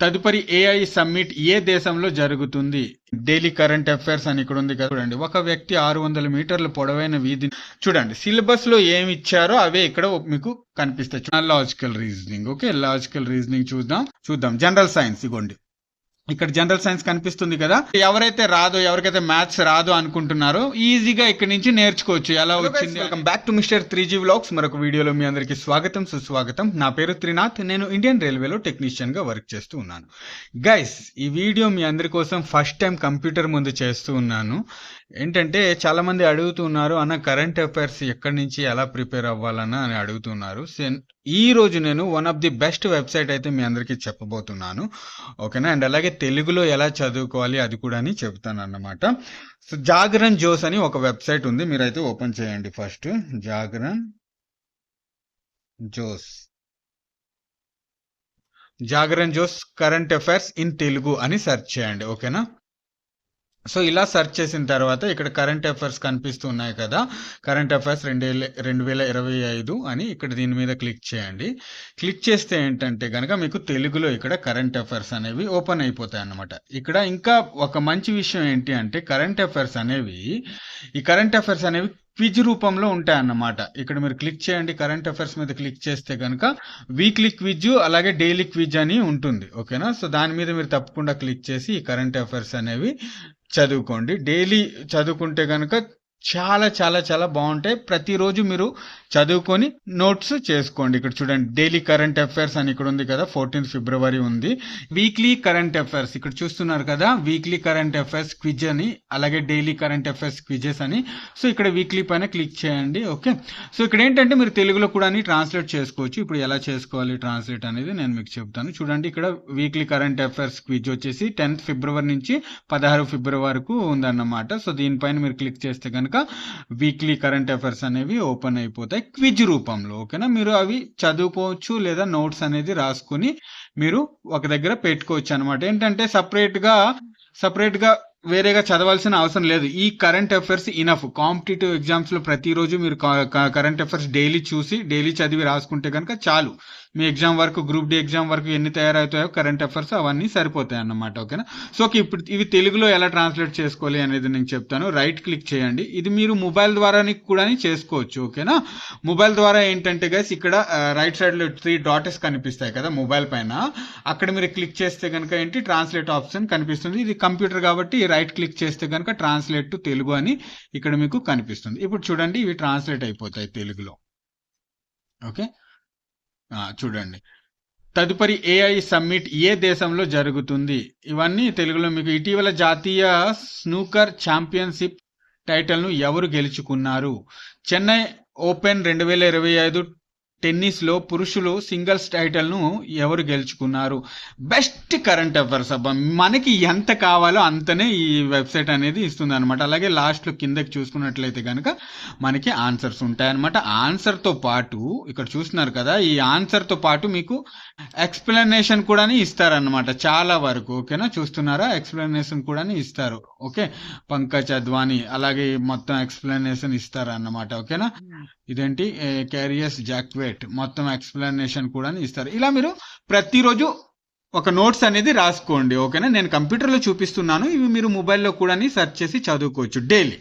తదుపరి AI summit ఏ దేశంలో జరుగుతుంది? డైలీ కరెంట్ అఫైర్స్ అని ఇక్కడ ఉంది కదా. చూడండి ఒక వ్యక్తి ఆరు వందల మీటర్ల పొడవైన వీధి చూడండి సిలబస్లో ఏమి ఇచ్చారో అవే ఇక్కడ మీకు కనిపిస్తాయి. Logical reasoning okay logical reasoning చూద్దాం. చూద్దాం. జనరల్ సైన్స్ ఇగోండి. ఇక్కడ జనరల్ సైన్స్ కనిపిస్తుంది కదా. ఎవరైతే రాదో ఎవరికైతే మ్యాథ్స్ రాదో అనుకుంటున్నారో ఈజీగా ఇక్కడ నుంచి నేర్చుకోవచ్చు. ఎలా వచ్చింది? Welcome back to mister three G vlogs మరొక వీడియోలో మీ అందరికీ స్వాగతం సుస్వాగతం. నా పేరు త్రినాథ్. నేను ఇండియన్ రైల్వేలో టెక్నీషియన్గా వర్క్ చేస్తూ ఉన్నాను. గైస్ ఈ వీడియో మీ అందరి కోసం ఫస్ట్ టైం కంప్యూటర్ ముందు చేస్తూ ఉన్నాను. ఏంటంటే చాలామంది అడుగుతున్నారు అన్న కరెంట్ అఫైర్స్ ఎక్కడి నుంచి ఎలా ప్రిపేర్ అవ్వాలన్నా అని అడుగుతున్నారు. ఈ రోజు నేను one of the best website అయితే మీ అందరికీ చెప్పబోతున్నాను. ఓకేనా? అండ్ అలాగే తెలుగులో ఎలా చదువుకోవాలి అది కూడా అని చెప్తాను అన్నమాట సో జాగరన్ జోస్ అని ఒక వెబ్సైట్ ఉంది. మీరైతే ఓపెన్ చేయండి first. Jagran Josh. Jagran Josh current affairs in Telugu అని సెర్చ్ చేయండి. ఓకేనా? సో ఇలా సెర్చ్ చేసిన తర్వాత ఇక్కడ కరెంట్ అఫైర్స్ కనిపిస్తున్నాయి కదా. కరెంట్ అఫైర్స్ రెండు వేల రెండు వేల ఇరవై ఐదు అని ఇక్కడ దీని మీద క్లిక్ చేయండి. క్లిక్ చేస్తే ఏంటంటే కనుక మీకు తెలుగులో ఇక్కడ కరెంట్ అఫైర్స్ అనేవి ఓపెన్ అయిపోతాయి అన్నమాట. ఇక్కడ ఇంకా ఒక మంచి విషయం ఏంటి అంటే కరెంట్ అఫైర్స్ అనేవి ఈ కరెంట్ అఫైర్స్ అనేవి క్విజ్ రూపంలో ఉంటాయి అన్నమాట. ఇక్కడ మీరు క్లిక్ చేయండి కరెంట్ అఫైర్స్ మీద క్లిక్ చేస్తే కనుక వీక్లీ క్విజ్ అలాగే డైలీ క్విజ్ అని ఉంటుంది. ఓకేనా? సో దాని మీద మీరు తప్పకుండా క్లిక్ చేసి ఈ కరెంట్ అఫైర్స్ అనేవి చదువుకోండి. డైలీ చదువుకుంటే కనుక చాలా చాలా చాలా బాగుంటాయి. ప్రతిరోజు మీరు చదువుకొని నోట్స్ చేసుకోండి. ఇక్కడ చూడండి డైలీ కరెంట్ అఫైర్స్ అని ఇక్కడ ఉంది కదా ఫోర్టీన్త్ ఫిబ్రవరి ఉంది. వీక్లీ కరెంట్ అఫైర్స్ ఇక్కడ చూస్తున్నారు కదా వీక్లీ కరెంట్ అఫైర్స్ క్విజ్ అని అలాగే డైలీ కరెంట్ అఫైర్స్ క్విజెస్ అని. సో ఇక్కడ వీక్లీ పైన క్లిక్ చేయండి ఓకే? సో ఇక్కడ ఏంటంటే మీరు తెలుగులో కూడా ట్రాన్స్లేట్ చేసుకోవచ్చు. ఇప్పుడు ఎలా చేసుకోవాలి ట్రాన్స్లేట్ అనేది నేను మీకు చెప్తాను. చూడండి ఇక్కడ వీక్లీ కరెంట్ అఫైర్స్ క్విజ్ వచ్చేసి టెన్త్ ఫిబ్రవరి నుంచి పదహారు ఫిబ్రవరి వరకు ఉందన్నమాట. సో దీనిపైన మీరు క్లిక్ చేస్తే కనుక వీక్లీ కరెంట్ అఫైర్స్ అనేవి ఓపెన్ అయిపోతాయి. క్విజ్ రూపంలో ఓకేనా మీరు అవి చదువుకోవచ్చు లేదా నోట్స్ అనేది రాసుకొని మీరు ఒక దగ్గర పెట్టుకోవచ్చు అనమాట ఏంటంటే సపరేట్గా సపరేట్గా వేరేగా చదవాల్సిన అవసరం లేదు. ఈ కరెంట్ అఫైర్స్ ఇనఫ్ కాంపిటేటివ్ ఎగ్జామ్స్లో ప్రతిరోజు మీరు కరెంట్ అఫైర్స్ డైలీ చూసి డైలీ చదివి రాసుకుంటే కనుక చాలు. మీ ఎగ్జామ్ వరకు గ్రూప్ డి ఎగ్జామ్ వరకు ఎన్ని తయారవుతాయో కరెంట్ అఫైర్స్ అవన్నీ సరిపోతాయి అన్నమాట ఓకేనా? సో ఇప్పుడు ఇవి తెలుగులో ఎలా ట్రాన్స్లేట్ చేసుకోవాలి అనేది నేను చెప్తాను. రైట్ క్లిక్ చేయండి. ఇది మీరు మొబైల్ ద్వారా కూడా చేసుకోవచ్చు ఓకేనా? మొబైల్ ద్వారా ఏంటంటే గైస్ ఇక్కడ రైట్ సైడ్లో త్రీ డాటెస్ కనిపిస్తాయి కదా మొబైల్ పైన. అక్కడ మీరు క్లిక్ చేస్తే కనుక ఏంటి? ట్రాన్స్లేట్ ఆప్షన్ కనిపిస్తుంది. ఇది కంప్యూటర్ కాబట్టి రైట్ క్లిక్ చేస్తే కనుక ట్రాన్స్లేట్ టు తెలుగు అని ఇక్కడ మీకు కనిపిస్తుంది. ఇప్పుడు చూడండి ఇవి ట్రాన్స్లేట్ అయిపోతాయి తెలుగులో. ఓకే? చూడండి. తదుపరి ఏఐ సమ్మిట్ ఏ దేశంలో జరుగుతుంది? ఇవన్నీ తెలుగులో మీకు ఇటీవల జాతీయ స్నూకర్ ఛాంపియన్షిప్ టైటిల్ను ఎవరు గెలుచుకున్నారు? చెన్నై ఓపెన్ రెండు వేల ఇరవై ఐదు టెన్నిస్లో పురుషులు సింగిల్స్ టైటిల్ను ఎవరు గెలుచుకున్నారు? బెస్ట్ కరెంట్ అఫైర్స్ అబ్బా! మనకి ఎంత కావాలో అంతనే ఈ వెబ్సైట్ అనేది ఇస్తుంది అనమాట అలాగే లాస్ట్లో కిందకి చూసుకున్నట్లయితే కనుక మనకి ఆన్సర్స్ ఉంటాయి అనమాట ఆన్సర్తో పాటు ఇక్కడ చూస్తున్నారు కదా ఈ ఆన్సర్తో పాటు మీకు ఎక్స్ప్లెనేషన్ కూడా ఇస్తారనమాట చాలా వరకు ఓకేనా? చూస్తున్నారా? ఎక్స్ప్లెనేషన్ కూడా ఇస్తారు ఓకే? పంకజ్ అద్వానీ అలాగే మొత్తం ఎక్స్ప్లెనేషన్ ఇస్తారు అన్నమాట ఓకేనా ఇదేంటి? క్యారియస్ జాక్వేట్ మొత్తం ఎక్స్ప్లెనేషన్ కూడా ఇస్తారు. ఇలా మీరు ప్రతిరోజు ఒక నోట్స్ అనేది రాసుకోండి ఓకేనా? నేను కంప్యూటర్లో చూపిస్తున్నాను ఇవి మీరు మొబైల్లో కూడా సెర్చ్ చేసి చదువుకోవచ్చు డైలీ.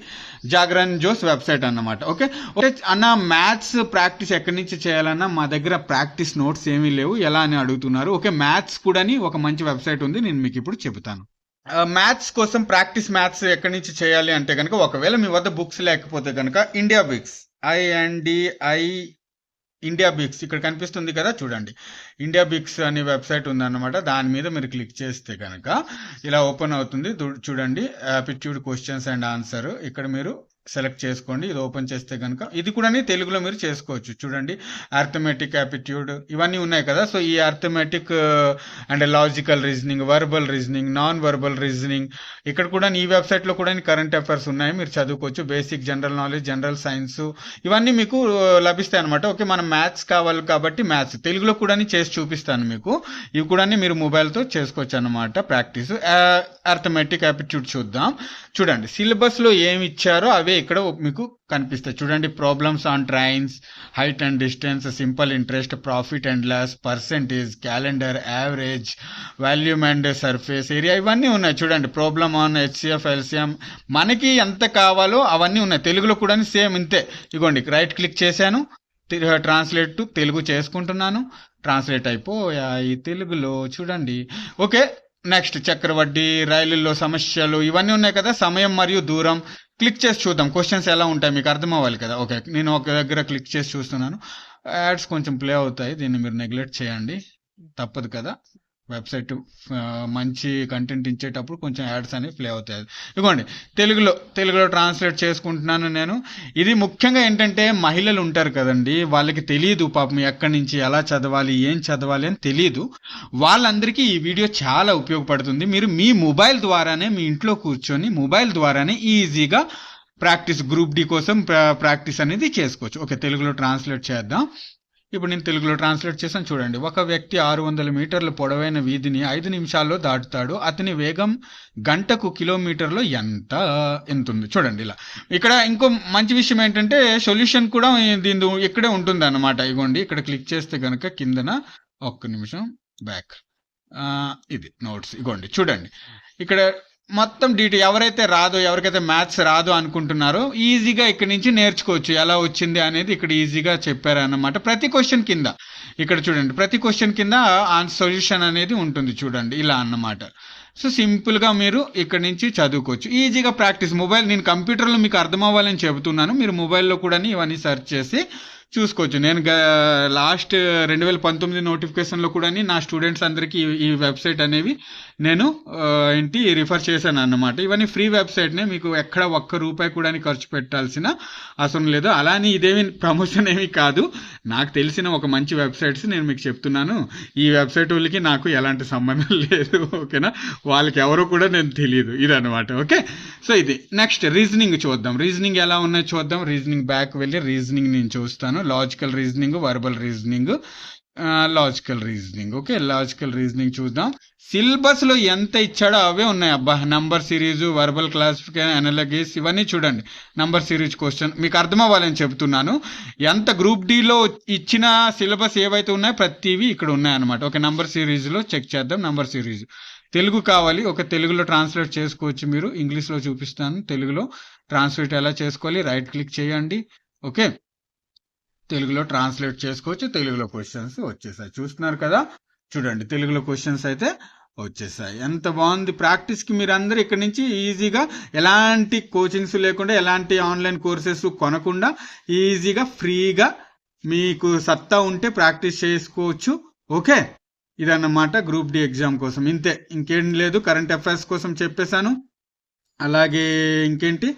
జాగరన్ జోస్ వెబ్సైట్ అన్నమాట ఓకే? ఓకే అన్న మ్యాథ్స్ ప్రాక్టీస్ ఎక్కడి నుంచి చేయాలన్నా మా దగ్గర ప్రాక్టీస్ నోట్స్ ఏమీ లేవు ఎలా అని అడుగుతున్నారు. ఓకే మ్యాథ్స్ కూడా ఒక మంచి వెబ్సైట్ ఉంది నేను మీకు ఇప్పుడు చెబుతాను. మ్యాథ్స్ కోసం ప్రాక్టీస్ మ్యాథ్స్ ఎక్కడి నుంచి చేయాలి అంటే కనుక ఒకవేళ మీ వద్ద బుక్స్ లేకపోతే కనుక ఇండియా బిక్స్ ఐఎన్డిఐ ఇండియా బిక్స్ ఇక్కడ కనిపిస్తుంది కదా చూడండి. ఇండియా బిక్స్ అనే వెబ్సైట్ ఉందన్నమాట. దాని మీద మీరు క్లిక్ చేస్తే కనుక ఇలా ఓపెన్ అవుతుంది. చూడండి. Aptitude questions and answer. ఇక్కడ మీరు సెలెక్ట్ చేసుకోండి. ఇది ఓపెన్ చేస్తే కనుక ఇది కూడా తెలుగులో మీరు చేసుకోవచ్చు. చూడండి. ఆర్థమెటిక్ యాపిట్యూడ్ ఇవన్నీ ఉన్నాయి కదా. సో ఈ arithmetic and logical reasoning verbal reasoning non verbal reasoning ఇక్కడ కూడా ఈ వెబ్సైట్లో కూడా కరెంట్ అఫైర్స్ ఉన్నాయి. మీరు చదువుకోవచ్చు. Basic general knowledge general science ఇవన్నీ మీకు uh, లభిస్తాయి అనమాట ఓకే మనం మ్యాథ్స్ కావాలి కాబట్టి మ్యాథ్స్ తెలుగులో కూడా చేసి చూపిస్తాను మీకు. ఇవి కూడా మీరు మొబైల్తో చేసుకోవచ్చు అనమాట ప్రాక్టీస్ ఆర్థమెటిక్ యాపిట్యూడ్ చూద్దాం. చూడండి సిలబస్లో ఏమి ఇచ్చారో అవే ఇక్కడ మీకు కనిపిస్తాయి. చూడండి problems on trains height and distance simple interest profit and loss percentage calendar average volume and surface area ఇవన్నీ ఉన్నాయి. చూడండి ప్రాబ్లమ్ ఆన్ హెచ్సిఎఫ్ ఎల్సిఎం మనకి ఎంత కావాలో అవన్నీ ఉన్నాయి. తెలుగులో కూడా సేమ్ ఇంతే. ఇగోండి రైట్ క్లిక్ చేశాను. ట్రాన్స్లేట్ టు తెలుగు చేసుకుంటున్నాను. ట్రాన్స్లేట్ అయిపోయాయి తెలుగులో. చూడండి ఓకే. నెక్స్ట్ చక్రవడ్డీ రైలుల్లో సమస్యలు ఇవన్నీ ఉన్నాయి కదా సమయం మరియు దూరం. క్లిక్ చేసి చూద్దాం. క్వశ్చన్స్ ఎలా ఉంటాయి? మీకు అర్థం అవ్వాలి కదా? ఓకే నేను ఒక దగ్గర క్లిక్ చేసి చూస్తున్నాను. యాడ్స్ కొంచెం ప్లే అవుతాయి. దీన్ని మీరు నెగ్లెక్ట్ చేయండి. తప్పదు కదా? వెబ్సైట్ మంచి కంటెంట్ ఇచ్చేటప్పుడు కొంచెం యాడ్స్ అనేవి ప్లే అవుతాయి. ఇదిగోండి తెలుగులో తెలుగులో ట్రాన్స్లేట్ చేసుకుంటున్నాను నేను. ఇది ముఖ్యంగా ఏంటంటే మహిళలు ఉంటారు కదండి వాళ్ళకి తెలియదు పాపం ఎక్కడి నుంచి ఎలా చదవాలి ఏం చదవాలి అని తెలియదు వాళ్ళందరికీ ఈ వీడియో చాలా ఉపయోగపడుతుంది. మీరు మీ మొబైల్ ద్వారానే మీ ఇంట్లో కూర్చొని మొబైల్ ద్వారానే ఈజీగా ప్రాక్టీస్ గ్రూప్ డి కోసం ప్రాక్టీస్ అనేది చేసుకోవచ్చు. ఓకే తెలుగులో ట్రాన్స్లేట్ చేద్దాం. ఇప్పుడు నేను తెలుగులో ట్రాన్స్లేట్ చేసాను చూడండి. ఒక వ్యక్తి ఆరు వందల మీటర్ల పొడవైన వీధిని ఐదు నిమిషాల్లో దాటుతాడు. అతని వేగం గంటకు కిలోమీటర్లో ఎంత? ఎంత ఉంది చూడండి ఇలా. ఇక్కడ ఇంకో మంచి విషయం ఏంటంటే సొల్యూషన్ కూడా దీని ఇక్కడే ఉంటుంది అనమాట ఇగోండి ఇక్కడ క్లిక్ చేస్తే కనుక కిందన ఒక్క నిమిషం బ్యాక్. ఇది నోట్స్. ఇగోండి చూడండి. ఇక్కడ మొత్తం డీటెయిల్ ఎవరైతే రాదో ఎవరికైతే మ్యాథ్స్ రాదో అనుకుంటున్నారో ఈజీగా ఇక్కడ నుంచి నేర్చుకోవచ్చు. ఎలా వచ్చింది అనేది ఇక్కడ ఈజీగా చెప్పారన్నమాట. ప్రతి క్వశ్చన్ కింద ఇక్కడ చూడండి ప్రతి క్వశ్చన్ కింద ఆన్ సొల్యూషన్ అనేది ఉంటుంది చూడండి ఇలా అన్నమాట. సో సింపుల్గా మీరు ఇక్కడ నుంచి చదువుకోవచ్చు. ఈజీగా ప్రాక్టీస్ మొబైల్ నేను కంప్యూటర్లో మీకు అర్థం అవ్వాలని చెబుతున్నాను. మీరు మొబైల్లో కూడా ఇవన్నీ సెర్చ్ చేసి చూసుకోవచ్చు. నేను లాస్ట్ రెండు వేల పంతొమ్మిది నోటిఫికేషన్లో కూడా నా స్టూడెంట్స్ అందరికీ ఈ వెబ్సైట్ అనేవి నేను ఏంటి రిఫర్ చేశాను అన్నమాట ఇవన్నీ ఫ్రీ వెబ్సైట్నే మీకు ఎక్కడ ఒక్క రూపాయి కూడా ఖర్చు పెట్టాల్సిన అవసరం లేదు. అలానే ఇదేమి ప్రమోషన్ ఏమీ కాదు. నాకు తెలిసిన ఒక మంచి వెబ్సైట్స్ నేను మీకు చెప్తున్నాను. ఈ వెబ్సైట్ వాళ్ళకి నాకు ఎలాంటి సంబంధం లేదు ఓకేనా? వాళ్ళకి ఎవరో కూడా నేను తెలియదు ఇదనమాట ఓకే? సో ఇది. నెక్స్ట్ రీజనింగ్ చూద్దాం. రీజనింగ్ ఎలా ఉన్నాయో చూద్దాం. రీజనింగ్ బ్యాక్ వెళ్ళి రీజనింగ్ నేను చూస్తాను. Logical reasoning verbal reasoning logical reasoning okay logical reasoning చూద్దాం. సిలబస్లో ఎంత ఇచ్చాడో అవే ఉన్నాయి. అబ్బా number series verbal classification analogies ఇవన్నీ చూడండి. నంబర్ సిరీస్ క్వశ్చన్ మీకు అర్థం అవ్వాలని చెప్తున్నాను. ఎంత గ్రూప్ డిలో ఇచ్చిన సిలబస్ ఏవైతే ఉన్నాయో ప్రతివి ఇక్కడ ఉన్నాయన్నమాట. ఒక నంబర్ సిరీస్లో చెక్ చేద్దాం. నంబర్ సిరీస్ తెలుగు కావాలి. ఒక తెలుగులో ట్రాన్స్లేట్ చేసుకోవచ్చు మీరు. ఇంగ్లీష్లో చూపిస్తాను. తెలుగులో ట్రాన్స్లేట్ ఎలా చేసుకోవాలి? రైట్ క్లిక్ చేయండి. ఓకే తెలుగులో ట్రాన్స్లేట్ చేసుకోవచ్చు తెలుగులో క్వశ్చన్స్ వచ్చేసాయి. చూస్తున్నారు కదా? చూడండి తెలుగులో క్వశ్చన్స్ అయితే వచ్చేసాయి. ఎంత బాగుంది ప్రాక్టీస్కి మీరు అందరు ఇక్కడ నుంచి ఈజీగా ఎలాంటి కోచింగ్స్ లేకుండా ఎలాంటి ఆన్లైన్ కోర్సెస్ కొనకుండా ఈజీగా ఫ్రీగా మీకు సత్తా ఉంటే ప్రాక్టీస్ చేసుకోవచ్చు. ఓకే? ఇదన్నమాట గ్రూప్ డి ఎగ్జామ్ కోసం. ఇంతే. ఇంకేం లేదు. కరెంట్ అఫైర్స్ కోసం చెప్పేశాను. అలాగే ఇంకేంటి?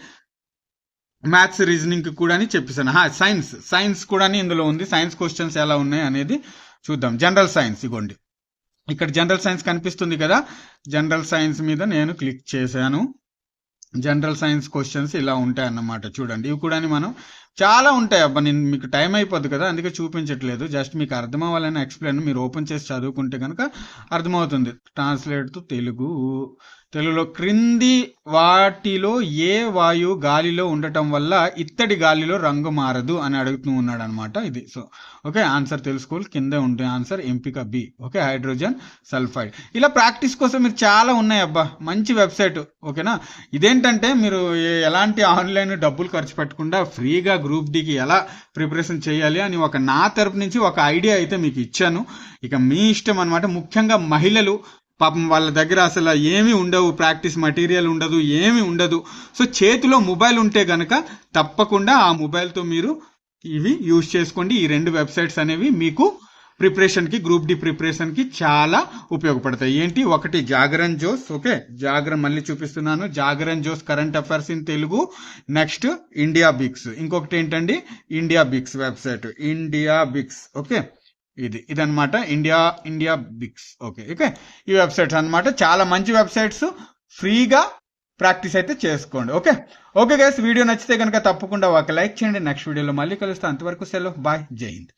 మ్యాథ్స్ రీజనింగ్ కూడా అని చెప్పేసాను సైన్స్ సైన్స్ కూడా ఇందులో ఉంది. సైన్స్ క్వశ్చన్స్ ఎలా ఉన్నాయి అనేది చూద్దాం. జనరల్ సైన్స్ ఇగోండి. ఇక్కడ జనరల్ సైన్స్ కనిపిస్తుంది కదా. జనరల్ సైన్స్ మీద నేను క్లిక్ చేశాను. జనరల్ సైన్స్ క్వశ్చన్స్ ఇలా ఉంటాయి అన్నమాట చూడండి. ఇవి కూడా మనం చాలా ఉంటాయి. అబ్బా నేను మీకు టైం అయిపోద్ది కదా అందుకే చూపించట్లేదు. జస్ట్ మీకు అర్థం అవ్వాలని ఎక్స్ప్లెయిన్ మీరు ఓపెన్ చేసి చదువుకుంటే కనుక అర్థమవుతుంది. Translate to Telugu. తెలుగులో క్రింది వాటిలో ఏ వాయువు గాలిలో ఉండటం వల్ల ఇత్తడి గాలిలో రంగు మారదు అని అడుగుతూ ఉన్నాడు అనమాట ఇది. సో ఓకే ఆన్సర్ తెలుసుకోవాలి కింద ఉండే ఆన్సర్ ఎంపిక బి. Okay hydrogen sulphide. ఇలా ప్రాక్టీస్ కోసం మీరు చాలా ఉన్నాయి అబ్బా. మంచి వెబ్సైట్. ఓకేనా? ఇదేంటంటే మీరు ఎలాంటి ఆన్లైన్ డబ్బులు ఖర్చు పెట్టకుండా ఫ్రీగా గ్రూప్ డికి ఎలా ప్రిపరేషన్ చేయాలి అని ఒక నా తరపు నుంచి ఒక ఐడియా అయితే మీకు ఇచ్చాను. ఇక మీ ఇష్టం అనమాట ముఖ్యంగా మహిళలు పాపం వాళ్ళ దగ్గర అసలు ఏమీ ఉండవు. ప్రాక్టీస్ మటీరియల్ ఉండదు ఏమీ ఉండదు. సో చేతిలో మొబైల్ ఉంటే గనక తప్పకుండా ఆ మొబైల్తో మీరు ఇవి యూజ్ చేసుకోండి. ఈ రెండు వెబ్సైట్స్ అనేవి మీకు ప్రిపరేషన్కి గ్రూప్ డి ప్రిపరేషన్కి చాలా ఉపయోగపడతాయి. ఏంటి? ఒకటి జాగరన్ జోస్ ఓకే? జాగరణ మళ్ళీ చూపిస్తున్నాను. Jagran Josh current affairs in Telugu next IndiaBix ఇంకొకటి ఏంటండి? IndiaBix website Bix okay? ఇది ఇదన్నమాట. India India Bix okay? Okay? ఈ వెబ్సైట్స్ అన్నమాట. చాలా మంచి వెబ్సైట్స్ ఫ్రీగా ప్రాక్టీస్ అయితే చేసుకోండి. ఓకే? ఓకే గైస్ వీడియో నచ్చితే కనుక తప్పకుండా ఒక లైక్ చేయండి. నెక్స్ట్ వీడియోలో మళ్ళీ కలుస్తాను అంతవరకు సెలవు. బాయ్ జై హింద్